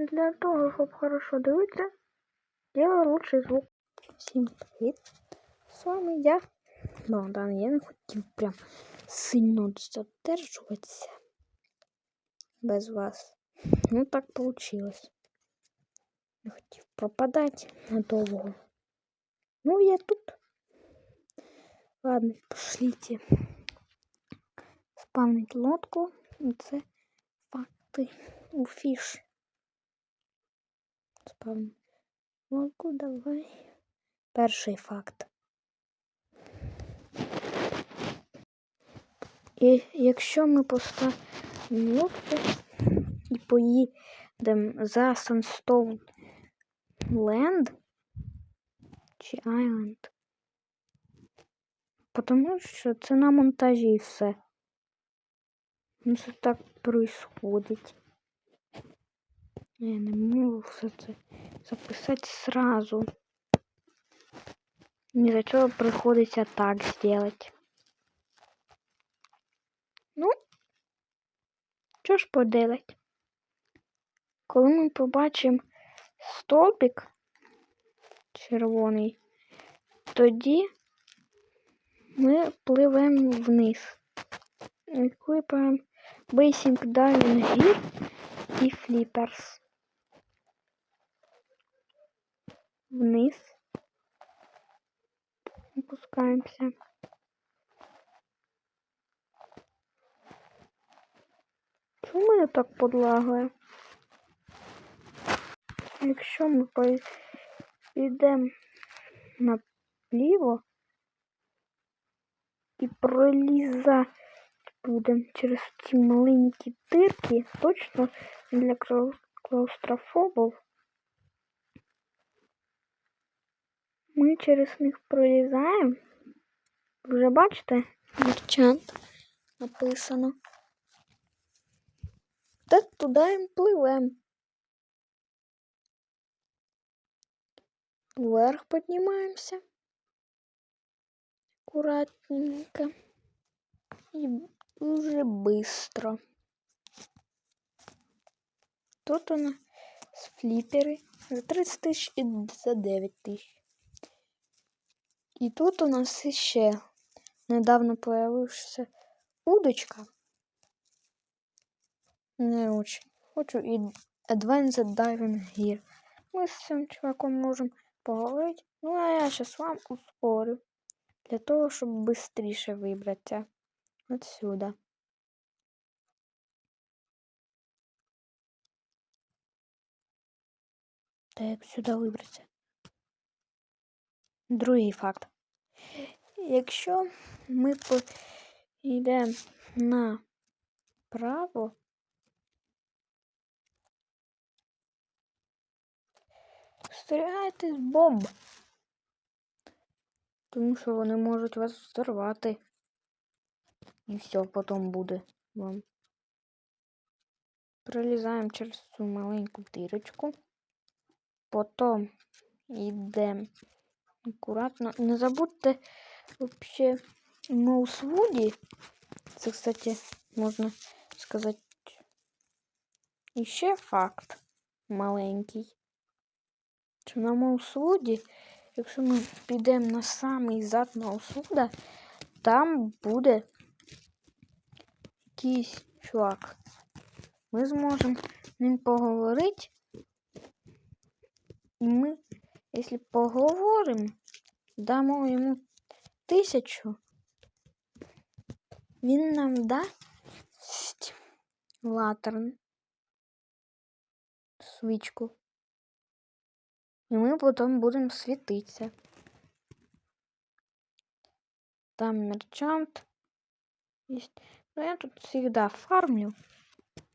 Для того, щоб хорошо дивитися, делаю лучший звук. Всім привіт! З вами я, Богдан. Я не хотів прям сильно задержуватися без вас. Ну так получилось. Не хотів пропадати надовго. Ну, я тут. Ладно, пошлите. Спавнить лодку. Це факти у фіш. Спавнить лодку, давай. Перший факт. І якщо ми поставимо і поїдемо за Sunstone Land чи Island, тому що це на монтажі і все. Ну, це так происходить. Я не можу все це записати сразу. Ні за чого приходиться так зробити. Ну, що ж поделать? Коли ми побачимо столбик червоний, тоді ми пливемо вниз. Клипаємо Basic Diving Gear і Flippers. Вниз. Опускаємося. Чому я так подлагаю? Якщо ми підемо наліво і пролізати будемо через ці маленькі дирки, точно для клаустрофобів, ми через них пролізаємо. Вже бачите, мерчант написано. Та туди і пливемо. Вверх піднімаємося. Аккуратненько. І дуже быстро. Тут у нас фліпери за 30 тисяч і за 9 тисяч. І тут у нас ще недавно появився удочка. Не очень. Хочу і Advanced Diving Gear. Ми з цим чуваком можемо поговорити. Ну, а я зараз вам ускорю. Для того, щоб швидше вибратися отсюда. Та як сюди вибратися? Другий факт. Якщо ми йдемо направо, стріляйте з бомб, тому що вони можуть вас взорвати. І все потім буде вам. Пролізаємо через цю маленьку дирочку. Потім йдемо акуратно. Не забудьте вообще Моусвуді. Це, кстати, можна сказати. І ще факт маленький. Що на Моусвуді, якщо ми підемо на самий зад Моусвуда, там буде якийсь чувак. Ми зможемо ним поговорити. І ми, якщо поговоримо, дамо йому тисячу, він нам дасть латерн, свічку. І ми потім будемо світитися. Там мерчант есть. Но я тут всегда фармлю.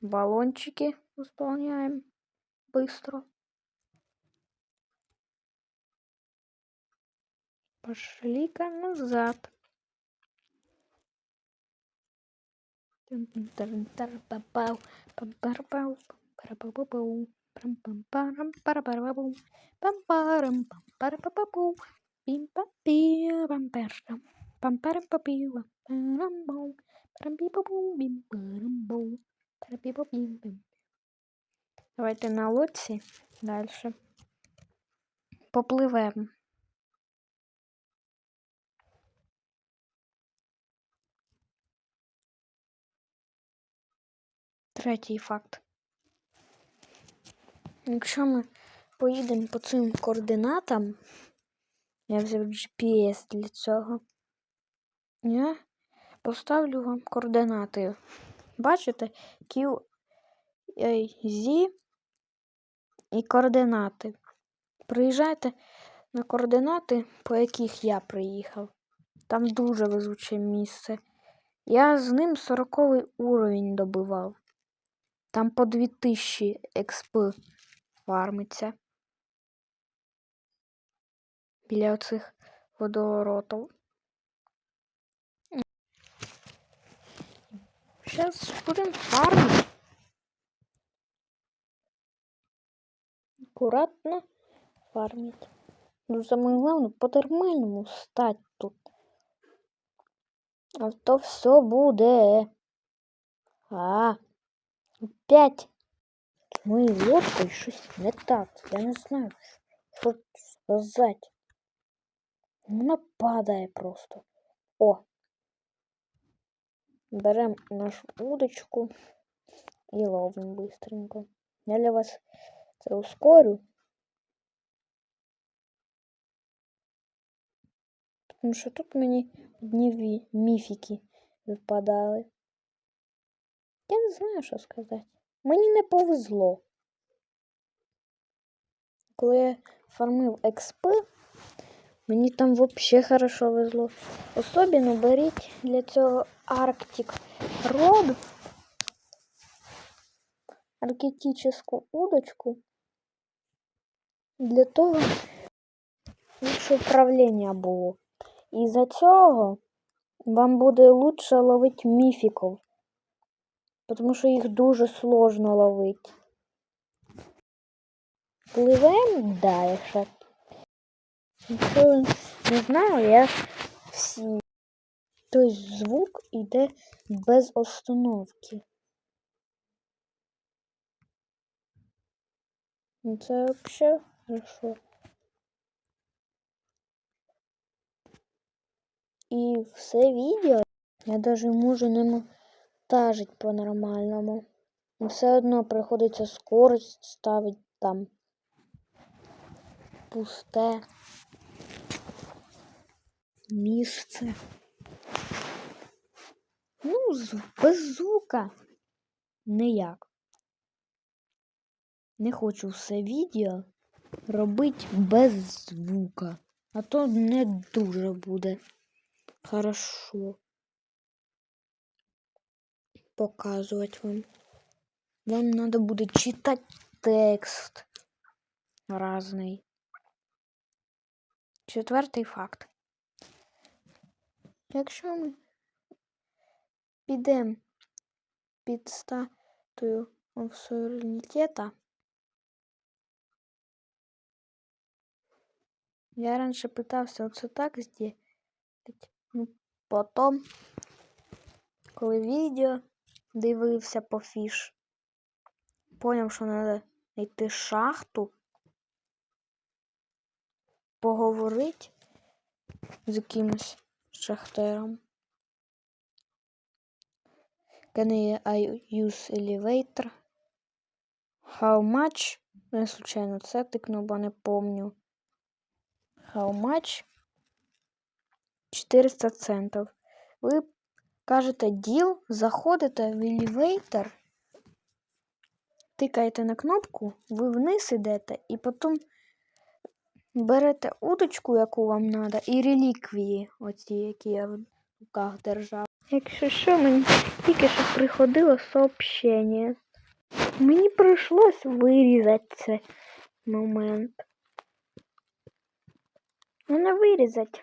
Баллончики выполняем быстро. Пошли-ка назад. Давайте на лодці дальше попливемо. Третій факт. Якщо ми поїдемо по цим координатам, я взяв GPS для цього, я поставлю вам координати. Бачите? Q, Z і координати. Приїжджайте на координати, по яких я приїхав. Там дуже везуче місце. Я з ним 40 уровень добивав. Там по 2000 експ фармиться. Біля оцих водоворотів. Зараз будемо фармити. Аккуратно фармить. Ну, самое главное, по-нормальному стать тут. А то все буде. А, опять з моєю лодкою щось не так. Я не знаю, що сказати. Вона падає просто. О! Беремо нашу удочку і ловимо быстренько. Я для вас це ускорю. Тому що тут мені одні ві- міфіки випадали. Я не знаю, що сказати. Мені не повезло. Коли я фармив експи, мені там взагалі хорошо везло. Особливо беріть для цього Arctic Rod, арктичну удочку, для того, щоб управління було. І за цього вам буде лучше ловити міфіків. Тому що їх дуже сложно ловити. Пливем далі. Якщо не знаю, я всі. Тобто звук йде без остановки. Це взагалі хорошо. І все відео я даже можу не монтажить по-нормальному. Все одно приходиться скорость ставити там пусте місце. Ну, без звука ніяк. Не хочу все відео робити без звука, а то не дуже буде хорошо показувати вам. Вам треба буде читати текст разний. Четвертий факт. Якщо ми підемо під статую суверенітета, я раніше питався оце так зробити. Ну, потім, коли відео дивився по фіш, поняв, що треба знайти шахту, поговорити з якимось шахтером. Can I use elevator? How much? Я случайно це тикнув, бо не помню. How much? 400 центів. Ви кажете діл, заходите в елевейтор, тикаєте на кнопку, ви вниз йдете і потім берете удочку, яку вам треба, і реліквії, оці, які я в руках держав. Якщо що, мені тільки що приходило сообщення. Мені прийшлось вирізати цей момент. Ну, не вирізати,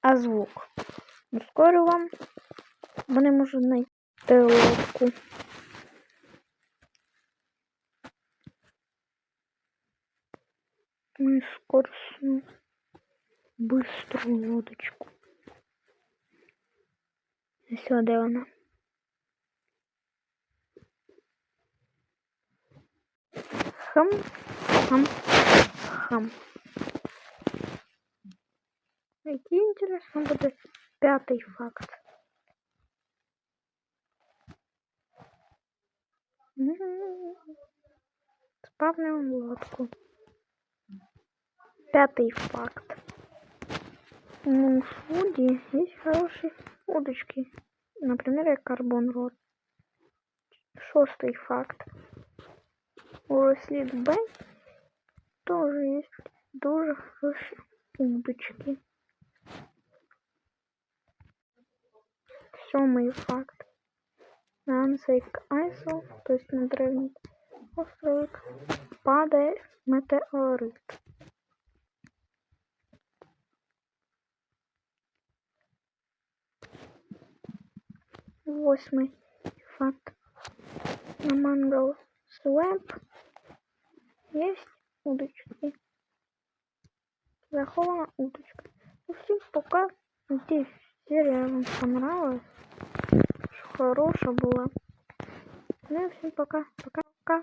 а звук. Скоро вам вони можуть знайти лодку. Мою скоростную быструю лодочку. Все, де вона? Хам, хам, хам. Який інтересно буде п'ятий факт. Спавним лодку. Пятый факт. Ну, в Вуди есть хорошие удочки. Например, як карбон рот. Шостий факт. У Рослід Б тоже есть дуже хороші удочки. Сьомий факт. На Ансейк Айсел, то есть на древній острові, падає метеорит. Восьмий факт. На Мангал Свемп есть удочки. Захована удочка. Ну, пока. Надеюсь, серия вам понравилась. Хорошая была. Ну и всем пока. Пока-пока.